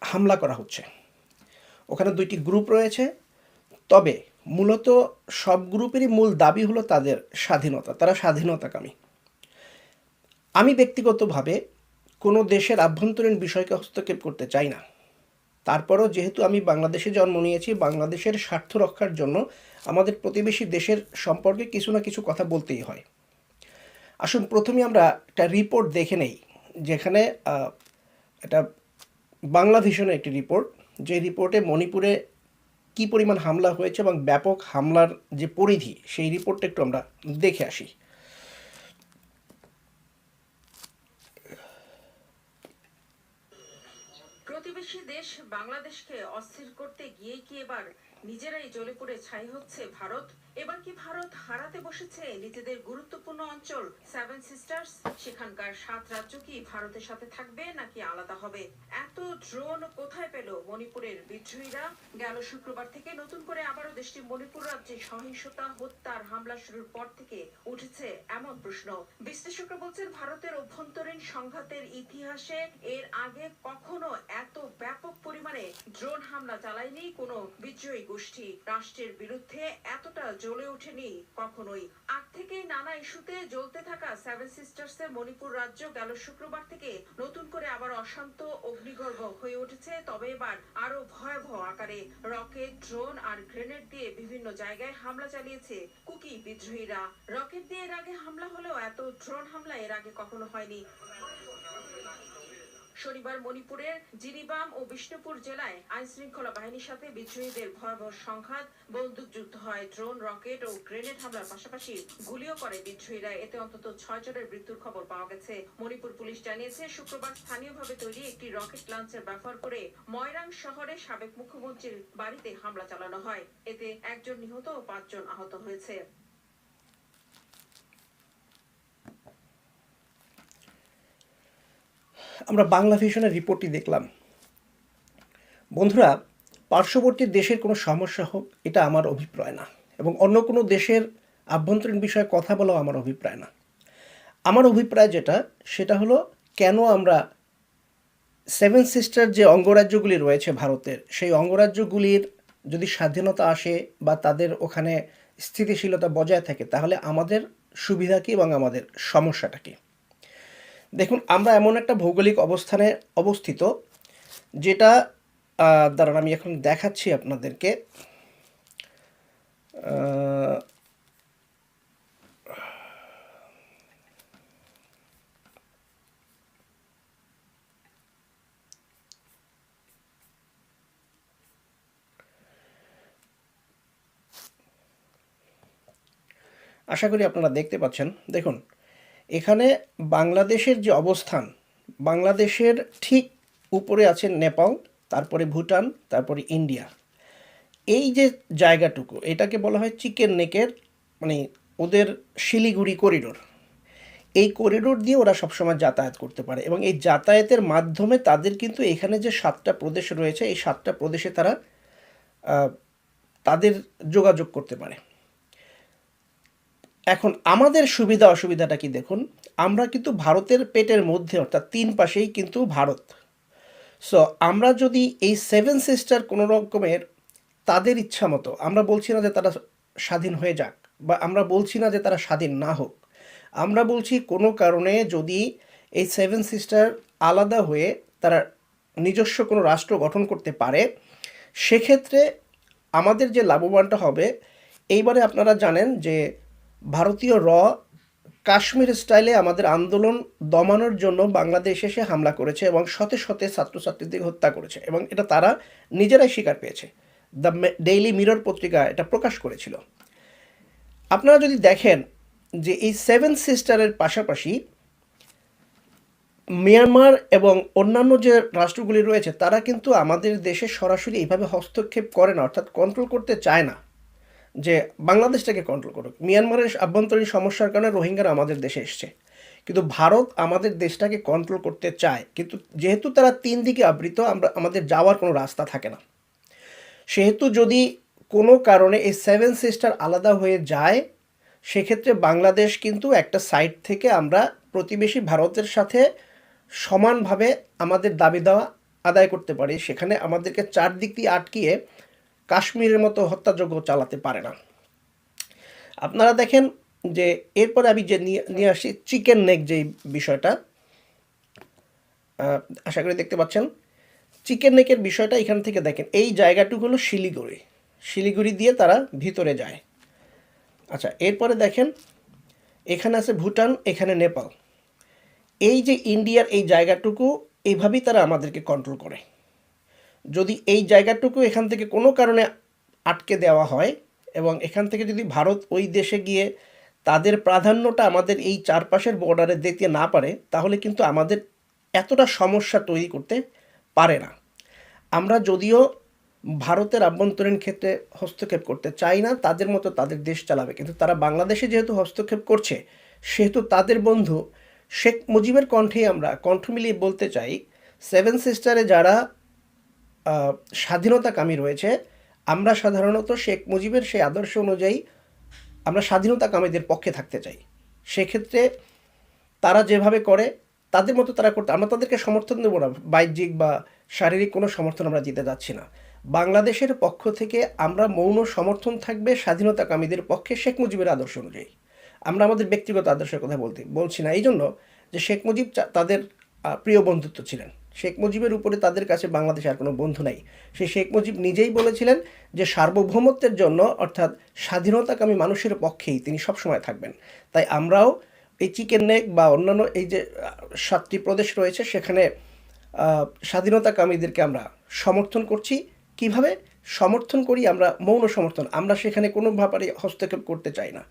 হামলা করা হচ্ছে। ওখানে দুইটি গ্রুপ রয়েছে। তবে মূলত সব গ্রুপেরই মূল দাবি হলো তাদের স্বাধীনতা তারা স্বাধীনতাকামী। আমি ব্যক্তিগতভাবে কোনো দেশের আভ্যন্তরীণ বিষয়কে হস্তক্ষেপ করতে চাই না। তারপরও যেহেতু আমি বাংলাদেশে জন্ম নিয়েছি বাংলাদেশের স্বার্থ রক্ষার জন্য আমাদের প্রতিবেশী দেশের সম্পর্কে কিছু না কিছু কথা বলতেই হয়। আসুন প্রথমে আমরা একটা রিপোর্ট দেখে নেই যেখানে আহ, বাংলা ভিশনের একটি রিপোর্ট যে রিপোর্টে মণিপুরে কী পরিমাণ হামলা হয়েছে এবং ব্যাপক হামলার যে পরিধি, সেই রিপোর্টটা একটু আমরা দেখে আসি। প্রতিবেশী দেশ বাংলাদেশকে অস্থির করতে গিয়ে কি এবার নিজেরাই জ্বলে পড়ে ছাই হচ্ছে ভারত? এবার কি ভারত হারাতে বসেছে? নিজেদের গুরুত্বপূর্ণ অঞ্চল সেভেন সিস্টার্স সেখানকার সাত রাজ্য কি ভারতের সাথে থাকবে নাকি আলাদা হবে? এত ড্রোন কোথায় পেল মণিপুরের বিদ্রোহীরা? গেল শুক্রবার থেকে নতুন করে আবারও দেশটি মণিপুর রাজ্যে সহিংসতা, হত্যার হামলা শুরুর পর থেকে উঠেছে এমন প্রশ্ন। বিশ্লেষকরা বলছেন ভারতের অভ্যন্তরীণ সংঘাতের ইতিহাসে এর আগে কখনো এত ব্যাপক পরিমাণে ড্রোন হামলা চালায়নি কোনো বিদ্রোহী গোষ্ঠী। রাষ্ট্রের বিরুদ্ধে এতটা জ্বলে ওঠেনি কখনোই। আগ থেকেই নানা ইস্যুতে জ্বলতে থাকা সেভেন সিস্টার্স এর মণিপুর রাজ্য গেল শুক্রবার থেকে নতুন করে আবার অশান্ত অগ্নিগর্ভ হয়ে উঠেছে। তবে এবার আরও ভয়াবহ আকারে রকেট, ড্রোন আর গ্রেনেড দিয়ে বিভিন্ন জায়গায় হামলা চালিয়েছে কুকি বিদ্রোহীরা। রকেট দিয়ে এর আগে হামলা হলেও এত ড্রোন হামলা এর আগে কখনো হয়নি। শনিবার মণিপুরের জিরিবাম ও বিষ্ণুপুর জেলায় আইন শৃঙ্খলা বাহিনীর সাথে বিদ্রোহীদের ভয়াবহ সংঘাত, বন্দুকযুদ্ধ হয়, ড্রোন, রকেট ও গ্রেনেড হামলার পাশাপাশি গুলিও করে বিদ্রোহীরা। এতে অন্তত ছয় জনের মৃত্যুর খবর পাওয়া গেছে। মণিপুর পুলিশ জানিয়েছে, শুক্রবার স্থানীয়ভাবে তৈরি একটি রকেট লঞ্চের ব্যবহার করে ময়রাং শহরে সাবেক মুখ্যমন্ত্রীর বাড়িতে হামলা চালানো হয়। এতে একজন নিহত ও পাঁচজন আহত হয়েছে। আমরা বাংলা ভিশনের রিপোর্টটি দেখলাম। বন্ধুরা, পার্শ্ববর্তী দেশের কোনো সমস্যা হোক, এটা আমার অভিপ্রায় না। এবং অন্য কোনো দেশের আভ্যন্তরীণ বিষয়ে কথা বলাও আমার অভিপ্রায় না। আমার অভিপ্রায় যেটা, সেটা হলো কেন আমরা সেভেন সিস্টার যে অঙ্গরাজ্যগুলি রয়েছে ভারতের, সেই অঙ্গরাজ্যগুলির যদি স্বাধীনতা আসে বা তাদের ওখানে স্থিতিশীলতা বজায় থাকে, তাহলে আমাদের সুবিধা কী এবং আমাদের সমস্যাটা কী? দেখুন, আমরা এমন একটা ভৌগোলিক অবস্থানে অবস্থিত যেটা দাঁড়ান, আমি এখন দেখাচ্ছি আপনাদেরকে। আশা করি আপনারা দেখতে পাচ্ছেন। দেখুন এখানে বাংলাদেশের যে অবস্থান, বাংলাদেশের ঠিক উপরে আছে নেপাল, তারপরে ভুটান, তারপরে ইন্ডিয়া। এই যে জায়গাটুকু, এটাকে বলা হয় চিকেন নেকের মানে ওদের শিলিগুড়ি করিডোর। এই করিডোর দিয়ে ওরা সবসময় যাতায়াত করতে পারে এবং এই যাতায়াতের মাধ্যমে তাদের কিন্তু এখানে যে সাতটা প্রদেশ রয়েছে, এই সাতটা প্রদেশে তারা তাদের যোগাযোগ করতে পারে। এখন আমাদের সুবিধা অসুবিধাটা কি দেখুন? আমরা কিন্তু ভারতের পেটের মধ্যে, অর্থাৎ তিন পাশেই কিন্তু ভারত। সো আমরা যদি এই সেভেন সিস্টার কোনো রকমের তাদের ইচ্ছা মতো, আমরা বলছি না যে তারা স্বাধীন হয়ে যাক, বা আমরা বলছি না যে তারা স্বাধীন না হোক, আমরা বলছি কোনো কারণে যদি এই সেভেন সিস্টার আলাদা হয়ে তারা নিজস্ব কোনো রাষ্ট্র গঠন করতে পারে, সেক্ষেত্রে আমাদের যে লাভবানটা হবে, এইবারে আপনারা জানেন যে ভারতীয় র, কাশ্মীর স্টাইলে আমাদের আন্দোলন দমানোর জন্য বাংলাদেশ এসে হামলা করেছে এবং শতে শতে ছাত্রছাত্রীদের হত্যা করেছে এবং এটা তারা নিজেরাই স্বীকার পেয়েছে। দ্য ডেইলি মিরর পত্রিকা এটা প্রকাশ করেছিল। আপনারা যদি দেখেন যে এই সেভেন সিস্টারের পাশাপাশি মিয়ানমার এবং অন্যান্য যে রাষ্ট্রগুলি রয়েছে, তারা কিন্তু আমাদের দেশে সরাসরি এইভাবে হস্তক্ষেপ করে না, অর্থাৎ কন্ট্রোল করতে চায় না। যে বাংলাদেশটাকে কন্ট্রোল করুক। মিয়ানমারের আভ্যন্তরীণ সমস্যার কারণে রোহিঙ্গারা আমাদের দেশে এসছে। কিন্তু ভারত আমাদের দেশটাকে কন্ট্রোল করতে চায়, কিন্তু যেহেতু তারা তিন দিকে আবৃত, আমরা, আমাদের যাওয়ার কোনো রাস্তা থাকে না। সেহেতু যদি কোনো কারণে এই সেভেন সিস্টার আলাদা হয়ে যায়, সেক্ষেত্রে বাংলাদেশ কিন্তু একটা সাইড থেকে আমরা প্রতিবেশী ভারতের সাথে সমানভাবে আমাদের দাবি দেওয়া আদায় করতে পারি। সেখানে আমাদেরকে চারদিক দিয়ে আটকিয়ে কাশ্মীরের মতো হত্যাযজ্ঞ চালাতে পারে না। আপনারা দেখেন যে এরপরে আমি যে নিয়ে আসি চিকেন নেক যেই বিষয়টা আশা করি দেখতে পাচ্ছেন। চিকেন নেকের বিষয়টা এখান থেকে দেখেন, এই জায়গাটুকু হলো শিলিগুড়ি। শিলিগুড়ি দিয়ে তারা ভিতরে যায়। আচ্ছা এরপরে দেখেন, এখানে আছে ভুটান, এখানে নেপাল। এই যে ইন্ডিয়ার এই জায়গাটুকু এইভাবেই তারা আমাদেরকে কন্ট্রোল করে। যদি এই জায়গাটুকু এখান থেকে কোনো কারণে আটকে দেওয়া হয় এবং এখান থেকে যদি ভারত ওই দেশে গিয়ে তাদের প্রাধান্যটা আমাদের এই চারপাশের বর্ডারে দিতে না পারে, তাহলে কিন্তু আমাদের এতটা সমস্যা তৈরি করতে পারে না। আমরা যদিও ভারতের আভ্যন্তরীণ ক্ষেত্রে হস্তক্ষেপ করতে চাই না, তাদের মতো তাদের দেশ চালাবে, কিন্তু তারা বাংলাদেশে যেহেতু হস্তক্ষেপ করছে, সেহেতু তাদের বন্ধু শেখ মুজিবের কণ্ঠেই আমরা, কণ্ঠ মিলিয়ে বলতে চাই সেভেন সিস্টারে যারা স্বাধীনতাকামী রয়েছে। আমরা সাধারণত শেখ মুজিবের সেই আদর্শ অনুযায়ী আমরা স্বাধীনতাকামীদের পক্ষে থাকতে চাই। সেক্ষেত্রে তারা যেভাবে করে, তাদের মতো তারা করতে, আমরা তাদেরকে সমর্থন দেবো না। বাহ্যিক বা শারীরিক কোনো সমর্থন আমরা দিতে যাচ্ছি না। বাংলাদেশের পক্ষ থেকে আমরা মৌন সমর্থন থাকবে স্বাধীনতাকামীদের পক্ষে শেখ মুজিবের আদর্শ অনুযায়ী। আমরা আমাদের ব্যক্তিগত আদর্শের কথা বলতে, বলছি না। এই জন্য যে শেখ মুজিব তাদের প্রিয় বন্ধুত্ব ছিলেন। শেখ মুজিবের উপরে তাদের কাছে বাংলাদেশে আর কোনো বন্ধু নাই। সেই শেখ মুজিব নিজেই বলেছিলেন যে, সার্বভৌমত্বের জন্য, অর্থাৎ স্বাধীনতাকামী মানুষের পক্ষেই তিনি সবসময় থাকবেন। তাই আমরাও এই চিকেন নেক বা অন্যান্য এই যে সাতটি প্রদেশ রয়েছে, সেখানে স্বাধীনতাকামীদেরকে আমরা সমর্থন করছি। কীভাবে? সমর্থন করি আমরা, মৌন সমর্থন। আমরা সেখানে কোনো ব্যাপারে হস্তক্ষেপ করতে চাই না।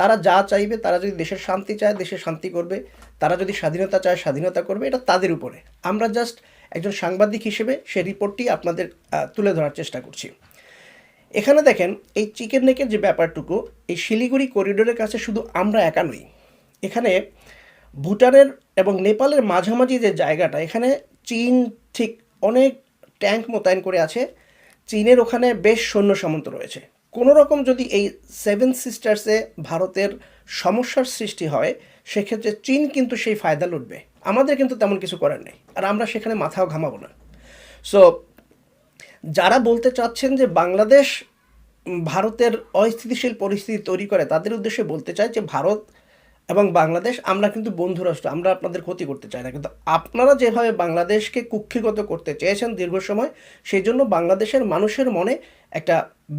তারা যা চাইবে, তারা যদি দেশের শান্তি চায় দেশের শান্তি করবে, তারা যদি স্বাধীনতা চায়, স্বাধীনতা করবে, এটা তাদের উপরে। আমরা জাস্ট একজন সাংবাদিক হিসেবে সেই রিপোর্টটি আপনাদের তুলে ধরার চেষ্টা করছি। এখানে দেখেন, এই চিকেন নেকের যে ব্যাপারটুকু, এই শিলিগুড়ি করিডোরের কাছে শুধু আমরা একা নই। এখানে ভুটানের এবং নেপালের মাঝামাঝি যে জায়গাটা, এখানে চীন ঠিক অনেক ট্যাঙ্ক মোতায়েন করে আছে। চীনের ওখানে বেশ সৈন্য সামন্ত রয়েছে। কোনো রকম যদি এই সেভেন সিস্টার্সে ভারতের সমস্যার সৃষ্টি হয়, সেক্ষেত্রে চীন কিন্তু সেই ফায়দা লুটবে। আমাদের কিন্তু তেমন কিছু করার নেই, আর আমরা সেখানে মাথাও ঘামাবো না। সো যারা বলতে চাচ্ছেন যে বাংলাদেশ ভারতের অস্থিতিশীল পরিস্থিতি তৈরি করে, তাদের উদ্দেশ্যে বলতে চাই যে ভারত এবং বাংলাদেশ, আমরা কিন্তু বন্ধু রাষ্ট্র আমরা আপনাদের ক্ষতি করতে চাই না। কিন্তু আপনারা যেভাবে বাংলাদেশকে কুক্ষিগত করতে চেয়েছেন দীর্ঘ সময়, সেই জন্য বাংলাদেশের মানুষের মনে একটা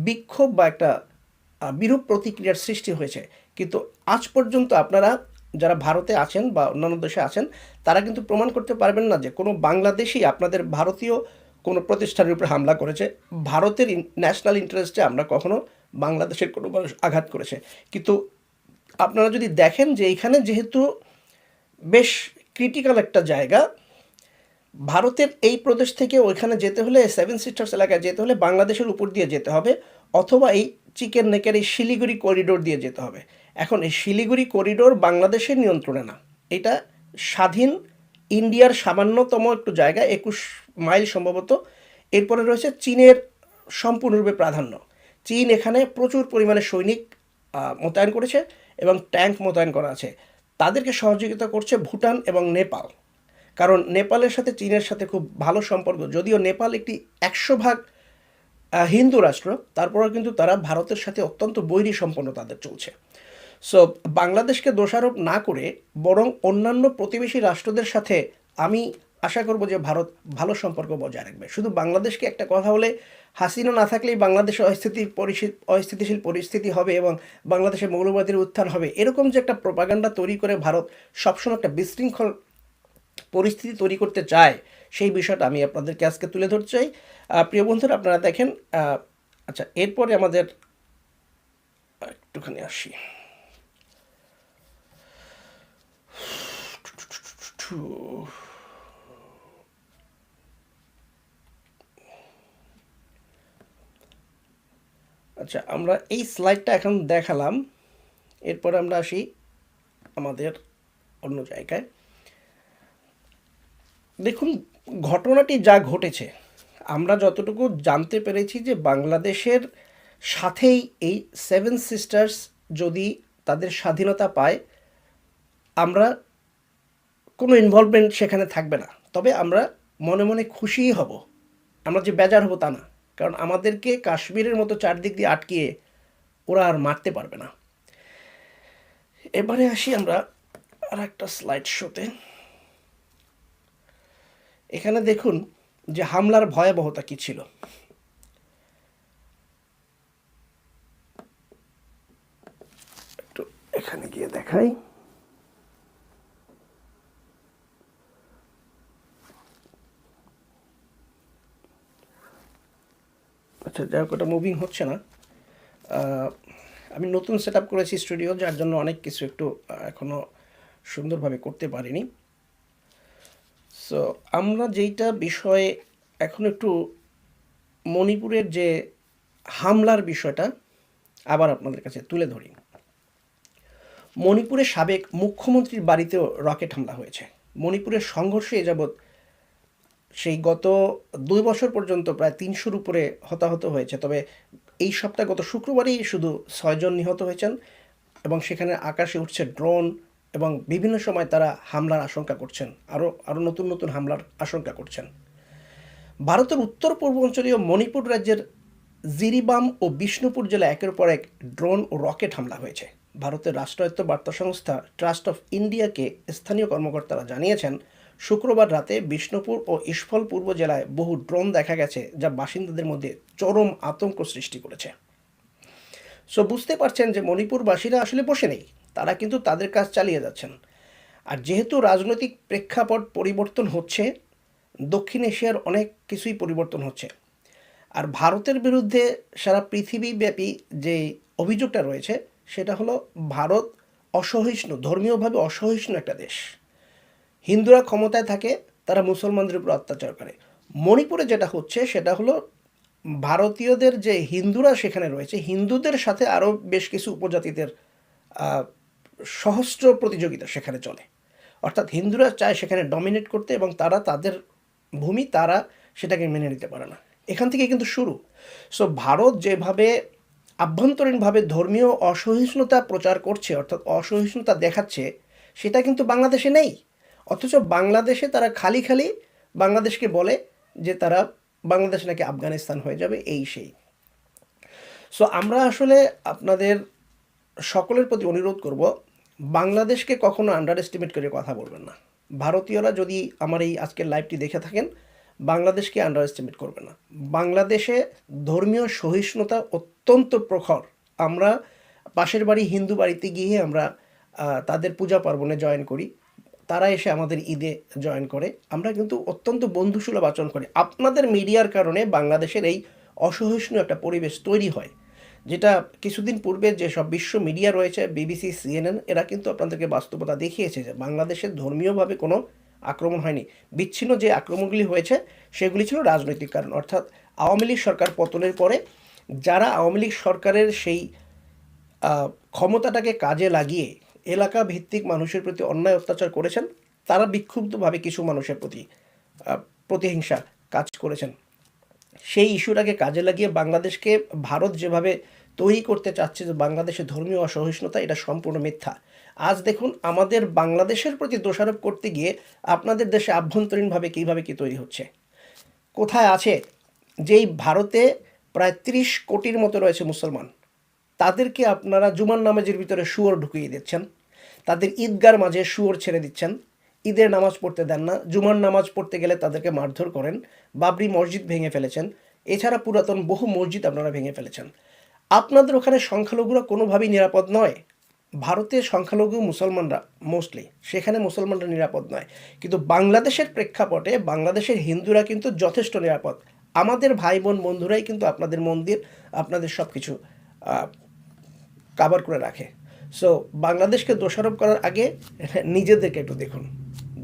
বিক্ষোভ বা একটা বিরূপ প্রতিক্রিয়ার সৃষ্টি হয়েছে। কিন্তু আজ পর্যন্ত আপনারা যারা ভারতে আছেন বা অন্যান্য দেশে আছেন, তারা কিন্তু প্রমাণ করতে পারবেন না যে কোনো বাংলাদেশি আপনাদের ভারতীয় কোনো প্রতিষ্ঠানের উপরে হামলা করেছে। ভারতের ন্যাশনাল ইন্টারেস্টে আমরা কখনো বাংলাদেশের কোনো মানুষ আঘাত করেছে। কিন্তু আপনারা যদি দেখেন যে এখানে যেহেতু বেশ ক্রিটিক্যাল একটা জায়গা ভারতের এই প্রদেশ থেকে ওইখানে যেতে হলে সেভেন সিস্টার্স এলাকায় যেতে হলে বাংলাদেশের উপর দিয়ে যেতে হবে, অথবা এই চিকেন নেকের এই শিলিগুড়ি করিডোর দিয়ে যেতে হবে। এখন এই শিলিগুড়ি করিডোর বাংলাদেশের নিয়ন্ত্রণে না। এটা স্বাধীন ইন্ডিয়ার সামান্যতম একটু জায়গা, একুশ মাইল সম্ভবত। এরপরে রয়েছে চীনের সম্পূর্ণরূপে প্রাধান্য। চীন এখানে প্রচুর পরিমাণে সৈনিক মোতায়েন করেছে এবং ট্যাঙ্ক মোতায়েন করা আছে। তাদেরকে সহযোগিতা করছে ভুটান এবং নেপাল। কারণ নেপালের সাথে চীনের সাথে খুব ভালো সম্পর্ক। যদিও নেপাল একটি একশো ভাগ হিন্দু রাষ্ট্র, তারপরেও কিন্তু তারা ভারতের সাথে অত্যন্ত বৈরী সম্পন্ন তাদের চলছে। সো বাংলাদেশকে দোষারোপ না করে বরং অন্যান্য প্রতিবেশী রাষ্ট্রদের সাথে আমি আশা করব যে ভারত ভালো সম্পর্ক বজায় রাখবে। শুধু বাংলাদেশকে একটা কথা বলে হাসিনা না থাকলেই বাংলাদেশে অস্থিতি অস্থিতিশীল পরিস্থিতি হবে এবং বাংলাদেশে মৌলবাদীর উত্থান হবে। এরকম যে একটা প্রপাগান্ডা তৈরি করে ভারত সবসময় একটা বিশৃঙ্খল পরিস্থিতি তৈরি করতে চায়, সেই বিষয়টা আমি আপনাদেরকে আজকে তুলে ধরতে চাই। প্রিয় বন্ধুরা, আপনারা দেখেন আচ্ছা এরপরে আমাদের একটুখানি আসি। আচ্ছা আমরা এই স্লাইডটা এখন দেখালাম। এরপর আমরা আসি আমাদের অন্য জায়গায়। দেখুন, ঘটনাটি যা ঘটেছে, আমরা যতটুকু জানতে পেরেছি যে বাংলাদেশের সাথেই এই সেভেন সিস্টার্স যদি তাদের স্বাধীনতা পায়, আমরা কোনো ইনভলভমেন্ট সেখানে থাকবে না। তবে আমরা মনে মনে খুশিই হব। আমরা যে বেজার হব তা না। কারণ আমাদেরকে কাশ্মীরের মতো চারদিক দিয়ে আটকিয়ে ওরা আর মারতে পারবে না। এবারে আসি আমরা আর একটা স্লাইড শোতে এখানে দেখুন যে হামলার ভয়াবহতা কি ছিল। একটু এখানে গিয়ে দেখাই। আচ্ছা যাই হোক ওটা মুভিং হচ্ছে না। আমি নতুন সেট করেছি স্টুডিও যার জন্য অনেক কিছু একটু আহ, এখনও সুন্দরভাবে করতে পারিনি। সো আমরা যেইটা বিষয়ে এখন একটু মণিপুরের যে হামলার বিষয়টা আবার আপনাদের কাছে তুলে ধরি। মণিপুরের সাবেক মুখ্যমন্ত্রীর বাড়িতেও রকেট হামলা হয়েছে। মণিপুরের সংঘর্ষে যাবৎ সেই গত দুই বছর পর্যন্ত প্রায় তিনশোর উপরে হতাহত হয়েছে। তবে এই সপ্তাহে গত শুক্রবারই শুধু ছয়জন নিহত হয়েছেন এবং সেখানে আকাশে উঠছে ড্রোন এবং বিভিন্ন সময় তারা হামলার আশঙ্কা করছেন। আরও আরও নতুন নতুন হামলার আশঙ্কা করছেন। ভারতের উত্তর পূর্বাঞ্চলীয় মণিপুর রাজ্যের জিরিবাম ও বিষ্ণুপুর জেলায় একের পর এক ড্রোন ও রকেট হামলা হয়েছে। ভারতের রাষ্ট্রায়ত্ত বার্তা সংস্থা ট্রাস্ট অফ ইন্ডিয়াকে স্থানীয় কর্মকর্তারা জানিয়েছেন, শুক্রবার রাতে বিষ্ণুপুর ও ইস্ফল পূর্ব জেলায় বহু ড্রোন দেখা গেছে যা বাসিন্দাদের মধ্যে চরম আতঙ্ক সৃষ্টি করেছে। সো, বুঝতে পারছেন যে মণিপুরবাসীরা আসলে বসে নেই। তারা কিন্তু তাদের কাজ চালিয়ে যাচ্ছেন। আর যেহেতু রাজনৈতিক প্রেক্ষাপট পরিবর্তন হচ্ছে, দক্ষিণ এশিয়ার অনেক কিছুই পরিবর্তন হচ্ছে। আর ভারতের বিরুদ্ধে সারা পৃথিবীব্যাপী যে অভিযোগটা রয়েছে, সেটা হলো ভারত অসহিষ্ণু, ধর্মীয়ভাবে অসহিষ্ণু একটা দেশ। হিন্দুরা ক্ষমতায় থাকে, তারা মুসলমানদের উপর অত্যাচার করে। মণিপুরে যেটা হচ্ছে, সেটা হলো ভারতীয়দের যে হিন্দুরা সেখানে রয়েছে, হিন্দুদের সাথে আরও বেশ কিছু উপজাতিদের সহস্র প্রতিযোগিতা সেখানে চলে। অর্থাৎ হিন্দুরা চায় সেখানে ডমিনেট করতে এবং তারা তাদের ভূমি তারা সেটাকে মেনে নিতে পারে না। এখান থেকে কিন্তু শুরু। সো ভারত যেভাবে আভ্যন্তরীণভাবে ধর্মীয় অসহিষ্ণুতা প্রচার করছে, অর্থাৎ অসহিষ্ণুতা দেখাচ্ছে, সেটা কিন্তু বাংলাদেশে নেই। অথচ বাংলাদেশে তারা খালি খালি বাংলাদেশকে বলে যে তারা বাংলাদেশ নাকি আফগানিস্তান হয়ে যাবে, এই সেই। সো আমরা আসলে আপনাদের সকলের প্রতি অনুরোধ করব বাংলাদেশকে কখনো আন্ডার এস্টিমেট করে কথা বলবেন না। ভারতীয়রা যদি আমার এই আজকের লাইভটি দেখে থাকেন, বাংলাদেশকে আন্ডার এস্টিমেট করবে না। বাংলাদেশে ধর্মীয় সহিষ্ণুতা অত্যন্ত প্রখর। আমরা পাশের বাড়ি হিন্দু বাড়িতে গিয়ে আমরা তাদের পূজা পার্বণে জয়েন করি। তারা এসে আমাদের ঈদে জয়েন করে। আমরা কিন্তু অত্যন্ত বন্ধুসুলভ আচরণ করি। আপনাদের মিডিয়ার কারণে বাংলাদেশের এই অসহিষ্ণু একটা পরিবেশ তৈরি হয়। যেটা কিছুদিন পূর্বে যে সব বিশ্ব মিডিয়া রয়েছে, বিবিসি, সিএনএন, এরা কিন্তু আপনাদেরকে বাস্তবতা দেখিয়েছে যে বাংলাদেশের ধর্মীয়ভাবে কোনো আক্রমণ হয়নি। বিচ্ছিন্ন যে আক্রমণগুলি হয়েছে, সেগুলি ছিল রাজনৈতিক কারণ। অর্থাৎ আওয়ামী লীগ সরকার পতনের পরে যারা আওয়ামী লীগ সরকারের সেই ক্ষমতাটাকে কাজে লাগিয়ে এলাকা ভিত্তিক মানুষের প্রতি অন্যায় অত্যাচার করেছেন, তারা বিক্ষুব্ধভাবে কিছু মানুষের প্রতি প্রতিহিংসা কাজ করেছেন। সেই ইস্যুটাকে কাজে লাগিয়ে বাংলাদেশকে ভারত যেভাবে তৈরি করতে চাচ্ছে যে বাংলাদেশের ধর্মীয় অসহিষ্ণুতা, এটা সম্পূর্ণ মিথ্যা। আজ দেখুন, আমাদের বাংলাদেশের প্রতি দোষারোপ করতে গিয়ে আপনাদের দেশে আভ্যন্তরীণভাবে কীভাবে কী তৈরি হচ্ছে? কোথায় আছে? যেই ভারতে প্রায় ত্রিশ কোটির মতো রয়েছে মুসলমান, তাদেরকে আপনারা জুমার নামাজের ভিতরে শুয়োর ঢুকিয়ে দিচ্ছেন, তাদের ঈদগার মাঝে শুয়োর ছেড়ে দিচ্ছেন ঈদের নামাজ পড়তে দেন না, জুমার নামাজ পড়তে গেলে তাদেরকে মারধর করেন, বাবরি মসজিদ ভেঙে ফেলেছেন। এছাড়া পুরাতন বহু মসজিদ আপনারা ভেঙে ফেলেছেন। আপনাদের ওখানে সংখ্যালঘুরা কোনোভাবেই নিরাপদ নয়। ভারতে সংখ্যালঘু মুসলমানরা মোস্টলি সেখানে মুসলমানরা নিরাপদ নয়। কিন্তু বাংলাদেশের প্রেক্ষাপটে বাংলাদেশের হিন্দুরা কিন্তু যথেষ্ট নিরাপদ। আমাদের ভাই বোন বন্ধুরাই কিন্তু আপনাদের মন্দির, আপনাদের সব কিছু কাবার করে রাখে। সো বাংলাদেশকে দোষারোপ করার আগে নিজেদেরকে একটু দেখুন।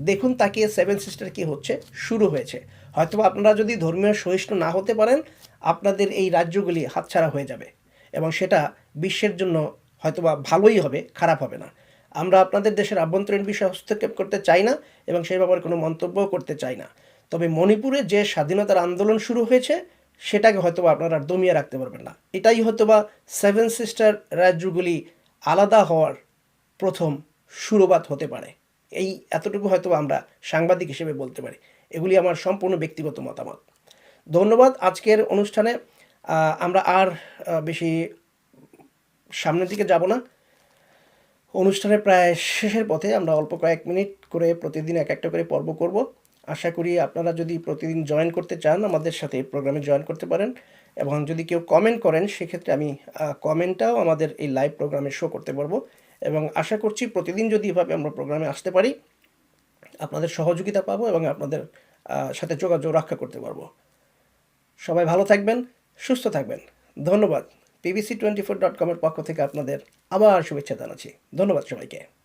দেখুন, তাকিয়ে সেভেন সিস্টার কি হচ্ছে? শুরু হয়েছে। হয়তোবা আপনারা যদি ধর্মীয় সহিষ্ণু না হতে পারেন, আপনাদের এই রাজ্যগুলি হাতছাড়া হয়ে যাবে এবং সেটা বিশ্বের জন্য হয়তোবা ভালোই হবে, খারাপ হবে না। আমরা আপনাদের দেশের আভ্যন্তরীণ বিষয়ে হস্তক্ষেপ করতে চাই না এবং সেই ব্যাপারে কোনো মন্তব্যও করতে চাই না। তবে মণিপুরে যে স্বাধীনতার আন্দোলন শুরু হয়েছে, সেটাকে হয়তোবা আপনারা দমিয়ে রাখতে পারবেন না। এটাই হয়তোবা সেভেন সিস্টার রাজ্যগুলি আলাদা হওয়ার প্রথম সুরবাত হতে পারে। এই এতটুকু হয়তো আমরা সাংবাদিক হিসেবে বলতে পারি। এগুলি আমার সম্পূর্ণ ব্যক্তিগত মতামত। ধন্যবাদ আজকের অনুষ্ঠানে। আমরা আর বেশি সামনের দিকে যাব না। অনুষ্ঠানের প্রায় শেষের পথে আমরা অল্প কয়েক মিনিট করে প্রতিদিন এক একটা করে পর্ব করব। আশা করি আপনারা যদি প্রতিদিন জয়েন করতে চান, আমাদের সাথে প্রোগ্রামে জয়েন করতে পারেন। এবং যদি কেউ কমেন্ট করেন, সেক্ষেত্রে আমি কমেন্টটাও আমাদের এই লাইভ প্রোগ্রামে শো করতে পারব। এবং আশা করছি প্রতিদিন যদি এভাবে আমরা প্রোগ্রামে আসতে পারি, আপনাদের সহযোগিতা পাবো এবং আপনাদের সাথে যোগাযোগ রক্ষা করতে পারব। সবাই ভালো থাকবেন, সুস্থ থাকবেন। ধন্যবাদ। পিবিসি টোয়েন্টি ফোর ডট কমের পক্ষ থেকে আপনাদের আবার শুভেচ্ছা জানাচ্ছি। ধন্যবাদ সবাইকে।